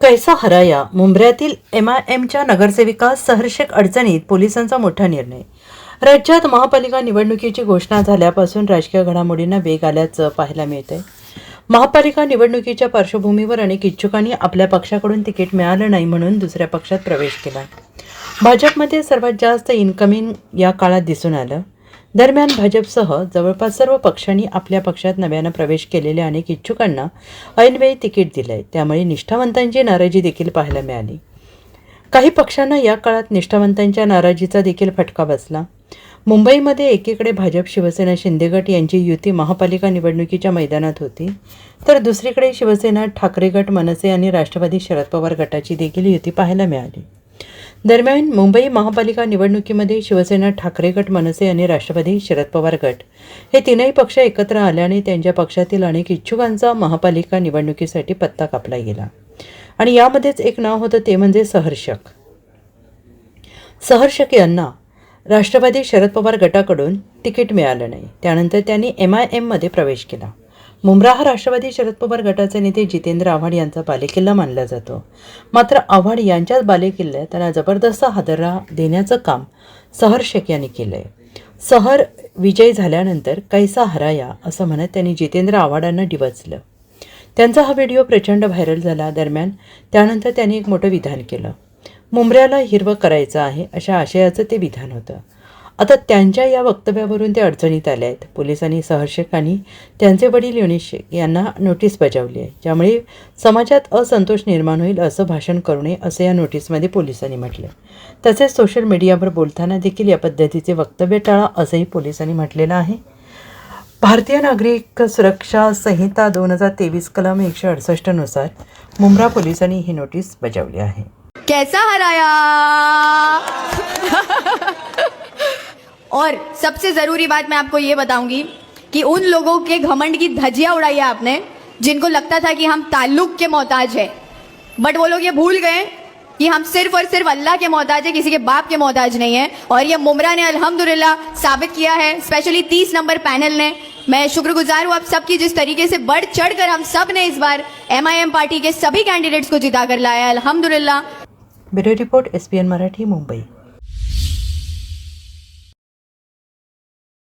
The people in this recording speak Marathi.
कैसा हराया? मुंबऱ्यातील एम आय एमच्या नगरसेविका सहर्षक अडचणीत पोलिसांचा मोठा निर्णय. राज्यात महापालिका निवडणुकीची घोषणा झाल्यापासून राजकीय घडामोडींना वेग आल्याचं पाहायला मिळतंय. महापालिका निवडणुकीच्या पार्श्वभूमीवर अनेक इच्छुकांनी आपल्या पक्षाकडून तिकीट मिळालं नाही म्हणून दुसऱ्या पक्षात प्रवेश केला. भाजपमध्ये सर्वात जास्त इन्कमिंग या काळात दिसून आलं. दरम्यान भाजपसह जवळपास सर्व पक्षांनी आपल्या पक्षात नव्यानं प्रवेश केलेल्या अनेक इच्छुकांना ऐनवेळी तिकीट दिलंय. त्यामुळे निष्ठावंतांची नाराजी देखील पाहायला मिळाली. काही पक्षांना या काळात निष्ठावंतांच्या नाराजीचा देखील फटका बसला. मुंबईमध्ये एकीकडे भाजप शिवसेना शिंदेगट यांची युती महापालिका निवडणुकीच्या मैदानात होती तर दुसरीकडे शिवसेना ठाकरे गट मनसे आणि राष्ट्रवादी शरद पवार गटाची देखील युती पाहायला मिळाली. दरम्यान मुंबई महापालिका निवडणुकीमध्ये शिवसेना ठाकरे गट मनसे आणि राष्ट्रवादी शरद पवार गट. हे तीनही पक्ष एकत्र आल्याने त्यांच्या पक्षातील अनेक इच्छुकांचा महापालिका निवडणुकीसाठी पत्ता कापला गेला. आणि यामध्येच एक नाव होतं ते म्हणजे सहर्षक. सहर्षक यांना राष्ट्रवादी शरद पवार गटाकडून तिकीट मिळालं नाही. त्यानंतर त्यांनी एम आय एममध्ये प्रवेश केला. मुंब्रा हा राष्ट्रवादी शरद पवार गटाचे नेते जितेंद्र आव्हाड यांचा बालेकिल्ला मानला जातो. मात्र आव्हाड यांच्याच बालेकिल्ल्यात त्यांना जबरदस्त हादरा देण्याचं काम सहर शेख यांनी केलं आहे सहर विजय झाल्यानंतर कैसा हराया असं म्हणत त्यांनी जितेंद्र आव्हाडांना डिवचलं. त्यांचा हा व्हिडिओ प्रचंड व्हायरल झाला. दरम्यान त्यानंतर त्यांनी एक मोठं विधान केलं. मुंबऱ्याला हिरवं करायचं आहे अशा आशयाचं ते विधान होतं. आता त्यांच्या या वक्तव्यावरून ते अडचणीत आले आहेत. पोलिसांनी सहर्षकांनी त्यांचे वडील युनिश शेख यांना नोटीस बजावली आहे ज्यामुळे समाजात असंतोष निर्माण होईल असं भाषण करू नये असं या नोटीसमध्ये पोलिसांनी म्हटलं तसेच सोशल मीडियावर बोलताना देखील या पद्धतीचे वक्तव्य टाळा असंही पोलिसांनी म्हटलेलं आहे. भारतीय नागरिक सुरक्षा संहिता दोन हजार तेवीस कलम एकशे अडुसष्टनुसार मुंब्रा पोलिसांनी ही नोटीस बजावली आहे. कैसा हराया? और सबसे ज़रूरी बात मैं आपको ये बताऊँगी कि उन लोगों के घमंड की धजिया उड़ाई आपने, जिनको लगता था कि हम ताल्लुक के मोहताज है। बट वो लोग ये भूल गए कि हम सिर्फ़ और सिर्फ़ अल्लाह के मोहताज है, किसी के बाप के मोहताज नहीं है। और ये मुमरा ने अल्हम्दुलिल्लाह साबित किया है स्पेशली तीस नंबर पैनल ने। मैं शुक्रगुजार हूँ आप सबकी जिस तरीके से बढ़ चढ़ कर हम सबने इस बार एमआईएम पार्टी के सभी कैंडिडेट्स को जिता कर लाया अल्हम्दुलिल्लाह। Bureau report S P N Marathi, Mumbai.